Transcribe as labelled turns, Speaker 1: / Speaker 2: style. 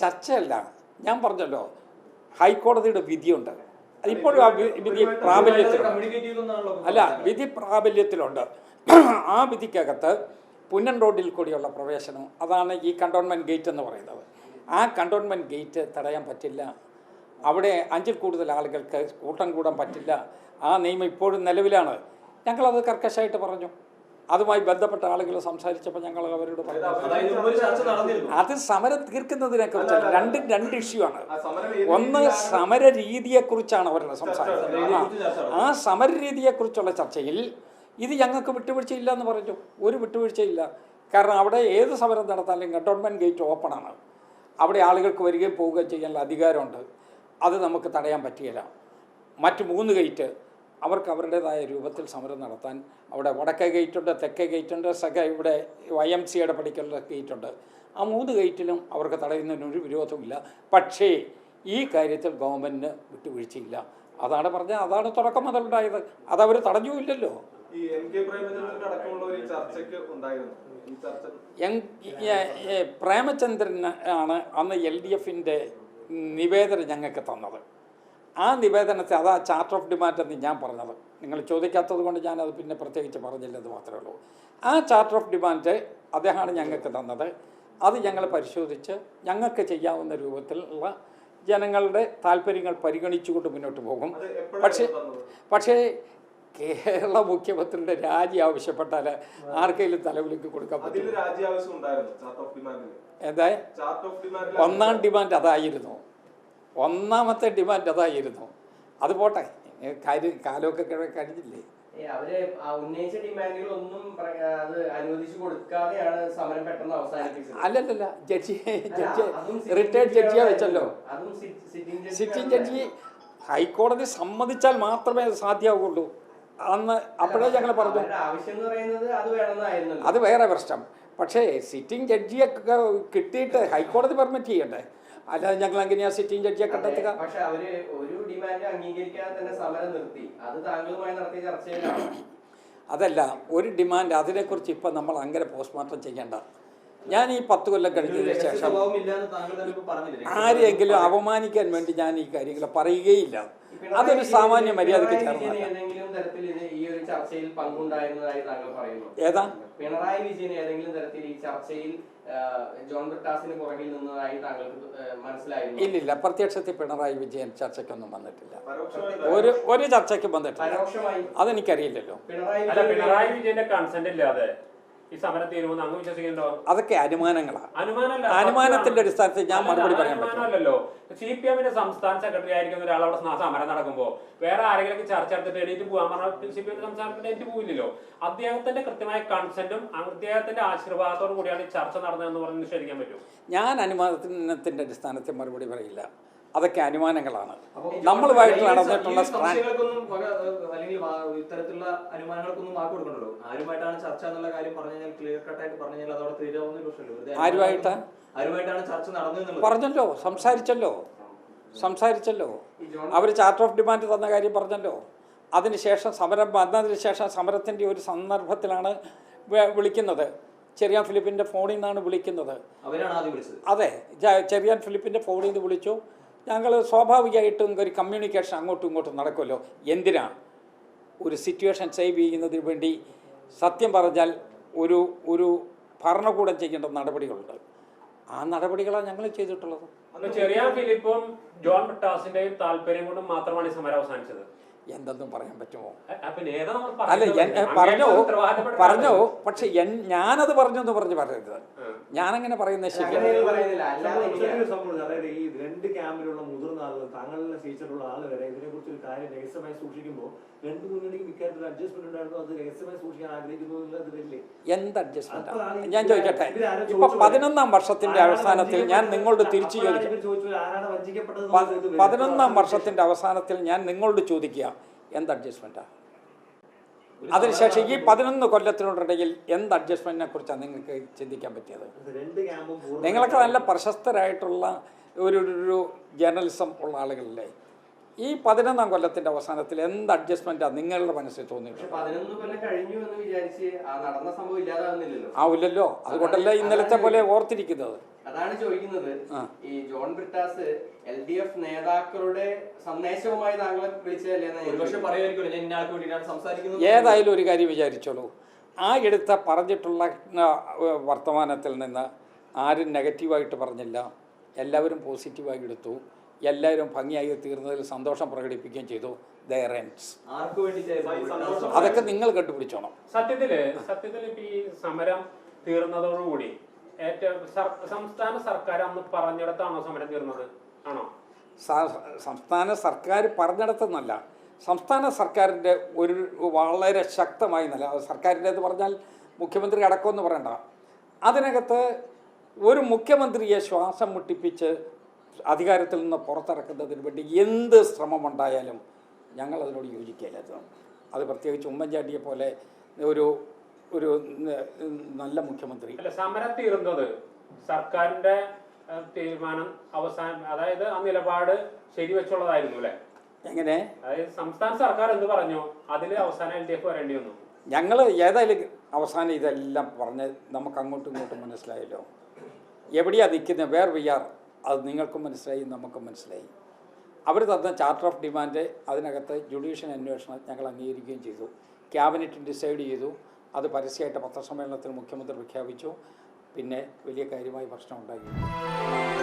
Speaker 1: ചർച്ചയല്ല. ഞാൻ പറഞ്ഞല്ലോ ഹൈക്കോടതിയുടെ വിധിയുണ്ട്. അതിപ്പോഴും ആ വിധി പ്രാബല്യത്തിലുണ്ട്. അല്ല വിധി പ്രാബല്യത്തിലുണ്ട്. ആ വിധിക്കകത്ത് പുന്നൻ റോഡിൽ കൂടിയുള്ള പ്രവേശനം അതാണ് ഈ കണ്ടോൺമെന്റ് ഗേറ്റ് എന്ന് പറയുന്നത്. ആ കണ്ടോൺമെന്റ് ഗേറ്റ് തടയാൻ പറ്റില്ല. അവിടെ അഞ്ചിൽ കൂടുതൽ ആളുകൾക്ക് കൂട്ടം കൂടാൻ പറ്റില്ല. ആ നിയമം ഇപ്പോഴും നിലവിലാണ്. ഞങ്ങളത് കർക്കശമായിട്ട് പറഞ്ഞു. അതുമായി ബന്ധപ്പെട്ട ആളുകൾ സംസാരിച്ചപ്പോൾ ഞങ്ങൾ അവരോട് പറഞ്ഞു. അത് സമരം തീർക്കുന്നതിനെ കുറിച്ച് രണ്ടും രണ്ട് ഇഷ്യൂ ആണ്. ഒന്ന് സമര രീതിയെക്കുറിച്ചാണ് അവരുടെ സംസാരം. ആ സമര രീതിയെക്കുറിച്ചുള്ള ചർച്ചയിൽ ഇത് ഞങ്ങൾക്ക് വിട്ടുവീഴ്ചയില്ല എന്ന് പറഞ്ഞു ഒരു വിട്ടുവീഴ്ചയില്ല. കാരണം അവിടെ ഏത് സമരം നടത്താനും കണ്ടോൺമെന്റ് ഗേറ്റ് ഓപ്പണാണ് അവിടെ ആളുകൾക്ക് വരികയും പോവുകയും ചെയ്യാനുള്ള അധികാരമുണ്ട്. അത് നമുക്ക് തടയാൻ പറ്റുകയില്ല. മറ്റ് മൂന്ന് ഗേറ്റ് അവർക്ക് അവരുടേതായ രൂപത്തിൽ സമരം നടത്താൻ അവിടെ വടക്കേ ഗേറ്റുണ്ട് തെക്കേ ഗേറ്റുണ്ട് സഖ ഇവിടെ വൈ എം സിയുടെ പടിക്കലുള്ള ഗേറ്റുണ്ട് ആ മൂന്ന് ഗേറ്റിലും അവർക്ക് തടയുന്നതിനൊരു വിരോധമില്ല പക്ഷേ ഈ കാര്യത്തിൽ ഗവൺമെന്റിന് വിട്ടുവീഴ്ചയില്ല. അതാണ് പറഞ്ഞത്. അതാണ് തുടക്കം മുതലുണ്ടായത്. അതവർ തടഞ്ഞുമില്ലല്ലോ പ്രേമചന്ദ്രൻ ആണ് അന്ന് എൽ ഡി എഫിന്റെ നിവേദനം ഞങ്ങൾക്ക് തന്നത്. ആ നിവേദനത്തെ അതാ ചാർട്ടർ ഓഫ് ഡിമാൻഡ് എന്ന് ഞാൻ പറഞ്ഞത്. നിങ്ങൾ ചോദിക്കാത്തത് കൊണ്ട് ഞാനത് പിന്നെ പ്രത്യേകിച്ച് പറഞ്ഞില്ലെന്ന് മാത്രമേ ഉള്ളൂ. ആ ചാർട്ടർ ഓഫ് ഡിമാൻഡ് അദ്ദേഹമാണ് ഞങ്ങൾക്ക് തന്നത്. അത് ഞങ്ങൾ പരിശോധിച്ച് ഞങ്ങൾക്ക് ചെയ്യാവുന്ന രൂപത്തിലുള്ള ജനങ്ങളുടെ താല്പര്യങ്ങൾ പരിഗണിച്ചുകൊണ്ട് മുന്നോട്ട് പോകും. പക്ഷേ പക്ഷേ കേരള മുഖ്യമന്ത്രിയുടെ രാജി ആവശ്യപ്പെട്ടാൽ ആർക്കെങ്കിലും തലവിലേക്ക് കൊടുക്കാൻ പറ്റും എന്താ? ഒന്നാം ഡിമാൻഡ് അതായിരുന്നു. ഒന്നാമത്തെ ഡിമാൻഡ് അതായിരുന്നു. അത് പോട്ടെ കാര്യം കാലമൊക്കെ കഴിഞ്ഞില്ലേ?
Speaker 2: അവർ ഉന്നയിച്ച ഡിമാൻഡുകളൊന്നും അത് അനുവദിച്ചു കൊടുക്കാതെയാണ് സമരം പെട്ടെന്ന് അവസാനിപ്പിച്ചത്.
Speaker 1: അല്ലല്ല ജഡ്ജി ജഡ്ജി റിട്ടയർഡ് ജഡ്ജിയാ വെച്ചല്ലോ. സിറ്റിംഗ് ജഡ്ജി ഹൈക്കോടതി സമ്മതിച്ചാൽ മാത്രമേ സാധ്യമാവുള്ളൂ അന്ന് അപ്പോഴേ ഞങ്ങൾ പറഞ്ഞു.
Speaker 2: ആവശ്യം പറയുന്നത് അത്
Speaker 1: അത് വേറെ പ്രശ്നം. പക്ഷേ സിറ്റിംഗ് ജഡ്ജിയൊക്കെ കിട്ടിയിട്ട് ഹൈക്കോടതി പെർമിറ്റ് ചെയ്യണ്ടേ? അല്ലാതെ ഞങ്ങൾ എങ്ങനെയാ സിറ്റിംഗ് ജഡ്ജിയെ കണ്ടെത്തുക
Speaker 2: പക്ഷെ അവർ ഒരു ഡിമാൻഡ് അംഗീകരിക്കാതെ തന്നെ സമരം നിർത്തി. അത് താങ്കളുമായി നടത്തിയ ചർച്ചയിലാണ്.
Speaker 1: അതല്ല ഒരു ഡിമാൻഡ് അതിനെക്കുറിച്ച് ഇപ്പം നമ്മൾ അങ്ങനെ പോസ്റ്റ്മോർട്ടം ചെയ്യേണ്ട. ഞാൻ ഈ പത്ത് കൊല്ലം കഴിഞ്ഞതിന് ശേഷം
Speaker 3: സ്വഭാവം ഇല്ലാന്ന് താങ്കൾ തന്നെ പറഞ്ഞില്ലേ
Speaker 1: ആരെയെങ്കിലും അപമാനിക്കാൻ വേണ്ടി ഞാൻ ഈ കാര്യങ്ങൾ പറയുകയില്ല. അതൊരു സാമാന്യ മര്യാദയ്ക്ക്
Speaker 2: പറയുന്നു.
Speaker 1: ഏതാ?
Speaker 2: പിണറായി വിജയൻ ഏതെങ്കിലും തരത്തിൽ ഈ ചർച്ചയിൽ ജോൺ ബ്രിട്ടാസിന് പുറകിൽ നിന്നതായി താങ്കൾക്ക് മനസ്സിലായിരുന്നു.
Speaker 1: ഇല്ലില്ല പ്രത്യക്ഷത്തിൽ പിണറായി വിജയൻ ചർച്ചയ്ക്കൊന്നും വന്നിട്ടില്ല. ഒരു ഒരു ചർച്ചയ്ക്ക് വന്നിട്ടില്ല.
Speaker 2: പരോക്ഷമായി.
Speaker 1: അതെനിക്കറിയില്ലല്ലോ.
Speaker 2: പിണറായി
Speaker 4: വിജയന്റെ കൺസെന്റ് ഇല്ലാതെ
Speaker 1: അതൊക്കെ അനുമാനങ്ങളാണ്. അനുമാനത്തിന്റെ അടിസ്ഥാനത്തിൽ ഞാൻ മറുപടി പറയാൻ
Speaker 4: പറ്റുമല്ലോ സി പി എമ്മിന്റെ സംസ്ഥാന സെക്രട്ടറി ആയിരിക്കുന്ന ഒരാൾ അവിടെ സമരം നടക്കുമ്പോൾ വേറെ ആരെങ്കിലും ചർച്ച എടുത്തിട്ട് എണീറ്റ് പോകാൻ പറഞ്ഞാൽ സി പി എം സംസ്ഥാനത്തിന് എണീറ്റ് പോയില്ലല്ലോ അദ്ദേഹത്തിന്റെ കൃത്യമായ കൺസെന്റും അദ്ദേഹത്തിന്റെ ആശീർവാദത്തോടു കൂടിയാണ് ഈ ചർച്ച നടന്നതെന്ന് പറഞ്ഞ് നിഷേധിക്കാൻ പറ്റും
Speaker 1: ഞാൻ അനുമാനത്തിന്റെ അടിസ്ഥാനത്തിൽ മറുപടി പറയില്ല. അതൊക്കെ അനുമാനങ്ങളാണ്. നമ്മളുമായിട്ട് നടന്നിട്ടുള്ള
Speaker 3: ഇത്തരത്തിലുള്ള അനുമാനങ്ങൾക്കൊന്നും വാക്ക് ആരുമായിട്ടാണ് ചർച്ച എന്നുള്ള കാര്യം പറഞ്ഞു കഴിഞ്ഞാൽ ക്ലിയർ കട്ടായിട്ട് പറഞ്ഞു കഴിഞ്ഞാൽ അതോടെ തീരാവുന്ന ഒരു പ്രശ്നമല്ലോ
Speaker 1: ആരുമായിട്ടാ?
Speaker 3: ആരുമായിട്ടാണ് ചർച്ച
Speaker 1: പറഞ്ഞല്ലോ സംസാരിച്ചല്ലോ. സംസാരിച്ചല്ലോ. അവർ ചാർട്ട് ഓഫ് ഡിമാൻഡ് തന്ന കാര്യം പറഞ്ഞല്ലോ. അതിനുശേഷം സമരം വന്നതിന് ശേഷം സമരത്തിന്റെ ഒരു സന്ദർഭത്തിലാണ് വിളിക്കുന്നത്. ചെറിയാൻ ഫിലിപ്പിന്റെ ഫോണിൽ നിന്നാണ് വിളിക്കുന്നത്. അതെ ചെറിയാൻ ഫിലിപ്പിന്റെ ഫോണിൽ നിന്ന് വിളിച്ചു. ഞങ്ങൾ സ്വാഭാവികമായിട്ടും ഒരു കമ്മ്യൂണിക്കേഷൻ അങ്ങോട്ടും ഇങ്ങോട്ടും നടക്കുമല്ലോ. എന്തിനാണ്? ഒരു സിറ്റുവേഷൻ സേവ് ചെയ്യുന്നതിന് വേണ്ടി സത്യം പറഞ്ഞാൽ ഒരു ഒരു ഭരണകൂടം ചെയ്യേണ്ട നടപടികളുണ്ട്. ആ നടപടികളാണ് ഞങ്ങൾ ചെയ്തിട്ടുള്ളത്.
Speaker 4: അന്ന് ചെറിയ ഫിലിപ്പും ജോൺ ബ്രിട്ടാസിന്റെയും താല്പര്യം കൊണ്ട് മാത്രമാണ് ഈ സമരം അവസാനിച്ചത്.
Speaker 1: എന്തെന്നും പറയാൻ പറ്റുമോ? അല്ല? പറഞ്ഞു? പറഞ്ഞോ? പക്ഷെ ഞാനത് പറഞ്ഞു എന്ന് പറഞ്ഞ് പറയരുത്. ഞാനങ്ങനെ
Speaker 5: പറയുന്ന. അതായത് ഈ രണ്ട് ക്യാമ്പിലുള്ള മുതിർന്ന ആളുകൾ താങ്കളുടെ ഫീച്ചറുള്ള ആൾ വരെ ഇതിനെ കുറിച്ച് ഒരു കാര്യം രഹസ്യമായി സൂക്ഷിക്കുമ്പോൾ രണ്ട് മുന്നണിക്ക് ഇക്കാര്യത്തിൽ അഡ്ജസ്റ്റ്മെന്റ് ഉണ്ടായിരുന്നു. അത് രഹസ്യമായി സൂക്ഷിക്കാൻ ആഗ്രഹിക്കുന്നു
Speaker 1: എന്ത് അഡ്ജസ്റ്റ്മെന്റ് ഞാൻ ചോദിക്കട്ടെ. ഇപ്പൊ
Speaker 5: ചോദിച്ചു
Speaker 1: പതിനൊന്നാം വർഷത്തിന്റെ അവസാനത്തിൽ ഞാൻ നിങ്ങളോട് തിരിച്ചു ചോദിക്കും. പതിനൊന്നാം വർഷത്തിന്റെ അവസാനത്തിൽ ഞാൻ നിങ്ങളോട് ചോദിക്കുക എന്ത് അഡ്ജസ്റ്റ്മെന്റാ അതിനുശേഷം ഈ പതിനൊന്ന് കൊല്ലത്തിനോടിടയിൽ എന്ത് അഡ്ജസ്റ്റ്മെന്റിനെ കുറിച്ചാണ് നിങ്ങൾക്ക് ചിന്തിക്കാൻ പറ്റിയത്? നിങ്ങളൊക്കെ നല്ല പ്രശസ്തരായിട്ടുള്ള ഒരു ഒരു ജേർണലിസം ഉള്ള ആളുകളല്ലേ? ഈ പതിനൊന്നാം കൊല്ലത്തിന്റെ അവസാനത്തിൽ എന്ത് അഡ്ജസ്റ്റ്മെന്റ് നിങ്ങളുടെ മനസ്സിൽ തോന്നിയിട്ടുള്ളത്?
Speaker 2: പതിനൊന്ന് കഴിഞ്ഞു എന്ന് വിചാരിച്ച് ആ നടന്ന സംഭവം ഇല്ലാതാവുന്നില്ലല്ലോ.
Speaker 1: ആവില്ലല്ലോ അതുകൊണ്ടല്ല ഇന്നലത്തെ പോലെ ഓർത്തിരിക്കുന്നത്.
Speaker 2: അതാണ് ചോദിക്കുന്നത്. ഈ John Brittas L D F നേതാക്കളുടെ സന്ദേശവുമായി താങ്കളെ വിളിച്ചതല്ലേ
Speaker 1: ഏതായാലും ഒരു കാര്യം വിചാരിച്ചോളൂ. ആ എടുത്ത പറഞ്ഞിട്ടുള്ള വർത്തമാനത്തിൽ നിന്ന് ആരും നെഗറ്റീവായിട്ട് പറഞ്ഞില്ല. എല്ലാവരും പോസിറ്റീവായി എടുത്തു. എല്ലാവരും ഭംഗിയായി തീർന്നതിൽ സന്തോഷം പ്രകടിപ്പിക്കുകയും ചെയ്തു. അതൊക്കെ നിങ്ങൾ കണ്ടുപിടിച്ചോണം.
Speaker 4: സത്യത്തിൽ സത്യത്തിൽ ഇപ്പൊ ഈ സമരം തീർന്നതോടുകൂടി ഏറ്റവും സംസ്ഥാന സർക്കാർ അന്ന് പറഞ്ഞിടത്താണോ സമരം തീർന്നത്? ആണോ?
Speaker 1: സംസ്ഥാന സർക്കാർ പറഞ്ഞിടത്തെന്നല്ല. സംസ്ഥാന സർക്കാരിന്റെ ഒരു വളരെ ശക്തമായി നില സർക്കാരിന്റെ എന്ന് പറഞ്ഞാൽ മുഖ്യമന്ത്രി അടക്കമെന്ന് പറയണ്ട. അതിനകത്ത് ഒരു മുഖ്യമന്ത്രിയെ ശ്വാസം മുട്ടിപ്പിച്ച് അധികാരത്തിൽ നിന്ന് പുറത്തിറക്കുന്നതിന് വേണ്ടി എന്ത് ശ്രമമുണ്ടായാലും ഞങ്ങൾ അതിനോട് യോജിക്കില്ല അത് പ്രത്യേകിച്ച് ഉമ്മൻചാണ്ടിയെ പോലെ ഒരു ഒരു നല്ല മുഖ്യമന്ത്രി.
Speaker 4: സമരം തീർന്നത് സർക്കാരിന്റെ തീരുമാനം അവസാനം അതായത് ആ നിലപാട് ശരിവെച്ചുള്ളതായിരുന്നു അല്ലെ?
Speaker 1: എങ്ങനെ?
Speaker 4: അതായത് സംസ്ഥാന സർക്കാർ എന്ത് പറഞ്ഞു? അതിൽ അവസാനം എൽ ഡി എഫ് വരേണ്ടി വന്നു.
Speaker 1: ഞങ്ങൾ ഏതായാലും അവസാനം ഇതെല്ലാം പറഞ്ഞ് നമുക്ക് അങ്ങോട്ടും ഇങ്ങോട്ടും മനസ്സിലായല്ലോ. എവിടെയാണ് നിൽക്കുന്നത്? വേർ വി ആർ അത് നിങ്ങൾക്കും മനസ്സിലായി നമുക്കും മനസ്സിലായി. അവർ തന്ന ചാർട്ടർ ഓഫ് ഡിമാൻഡ് അതിനകത്ത് ജുഡീഷ്യൽ അന്വേഷണം ഞങ്ങൾ അംഗീകരിക്കുകയും ചെയ്തു. ക്യാബിനറ്റ് ഡിസൈഡ് ചെയ്തു. അത് പരസ്യമായിട്ട് പത്രസമ്മേളനത്തിൽ മുഖ്യമന്ത്രി പ്രഖ്യാപിച്ചു. പിന്നെ വലിയ കാര്യമായി പ്രശ്നം ഉണ്ടായി